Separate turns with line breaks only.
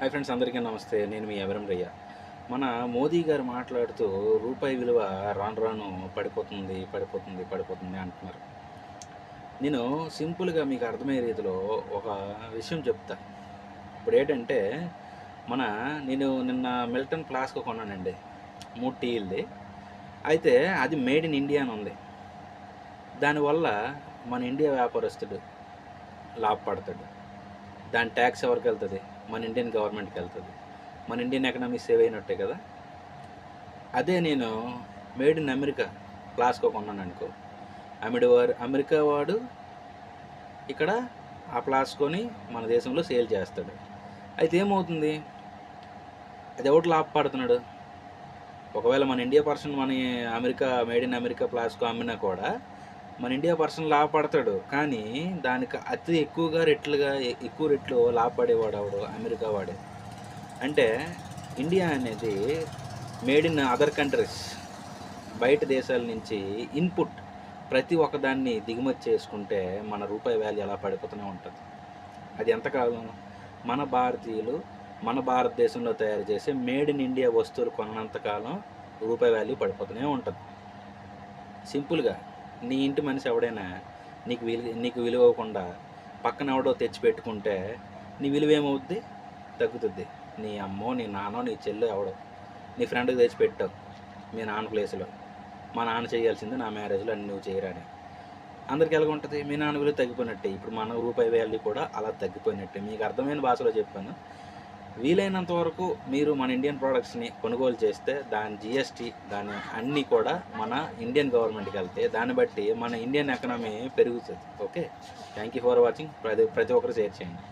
Hi friends అందరికీ నమస్తే. నేను మీ ఎవరం రయ్య. మన మోదీ గారు మాట్లాడుతూ రూపాయి విలువ రాను రాను పడిపోతుంది పడిపోతుంది పడిపోతుంది అంటున్నారు. నేను సింపుల్గా మీకు అర్థమయ్యే రీతిలో ఒక విషయం చెప్తా. ఇప్పుడు ఏంటంటే మన నేను నిన్న మిల్టన్ ఫ్లాస్క్ కొన్నానండి మూడు టీల్ది అయితే అది మేడ్ ఇన్ ఇండియా అని ఉంది. దానివల్ల మన ఇండియా వ్యాపారస్తుడు లాభపడతాడు. దాని ట్యాక్స్ ఎవరికి వెళ్తుంది? మన ఇండియన్ గవర్నమెంట్కి వెళ్తుంది మన ఇండియన్ ఎకనామీ సేవ్ అయినట్టే కదా? అదే నేను మేడ్ ఇన్ అమెరికా ప్లాస్కో కొన్నాను అనుకో. అమెడి వారు అమెరికా వాడు ఇక్కడ ఆ ప్లాస్కోని మన దేశంలో సేల్ చేస్తాడు. అయితే ఏమవుతుంది? అది ఎవరు లాభపడుతున్నాడు ఒకవేళ మన ఇండియా పర్సన్ మన అమెరికా మేడ్ ఇన్ అమెరికా ప్లాస్కో అమ్మినా కూడా మన ఇండియా పర్సన్ లాభపడతాడు కానీ దానికి అతి ఎక్కువగా రెట్లుగా ఎక్కువ రెట్లు లాభపడేవాడు అవడు అమెరికా వాడే. అంటే ఇండియా అనేది మేడ్ ఇన్ అదర్ కంట్రీస్. బయట దేశాల నుంచి ఇన్పుట్ ప్రతి ఒక్కదాన్ని దిగుమతి చేసుకుంటే మన రూపాయి వాల్యూ ఎలా పడిపోతూనే ఉంటుంది. అది ఎంతకాలం మన భారతీయులు మన భారతదేశంలో తయారు చేసే మేడ్ ఇన్ ఇండియా వస్తువులు కొన్నంతకాలం రూపాయి వాల్యూ పడిపోతూనే ఉంటుంది. సింపుల్గా నీ ఇంటి మనిషి ఎవడైనా నీకు విలువ నీకు విలువ ఇవ్వకుండా పక్కన ఎవడో తెచ్చి పెట్టుకుంటే నీ విలువ ఏమవుద్ది? తగ్గుతుంది. నీ అమ్మో నీ నాన్నో నీ చెల్లు ఎవడో నీ ఫ్రెండ్కి తెచ్చి పెట్టావు మీ నాన్న ప్లేస్లో. మా నాన్న చేయాల్సింది నా మ్యారేజ్లో అన్ని నువ్వు చేయరాని అందరికి ఎలా ఉంటుంది మీ నాన్న విలువ తగ్గిపోయినట్టే. ఇప్పుడు మన రూపాయి వ్యాల్యూ కూడా అలా తగ్గిపోయినట్టే. మీకు అర్థమైన భాషలో చెప్పాను. వీలైనంత వరకు మీరు మన ఇండియన్ ప్రోడక్ట్స్ని కొనుగోలు చేస్తే దాని జిఎస్టీ దాని అన్నీ కూడా మన ఇండియన్ గవర్నమెంట్కి వెళ్తే దాన్ని బట్టి మన ఇండియన్ ఎకనామీ పెరుగుతుంది. Okay thank you for watching ప్రతి ప్రతి ఒక్కరు షేర్ చేయండి.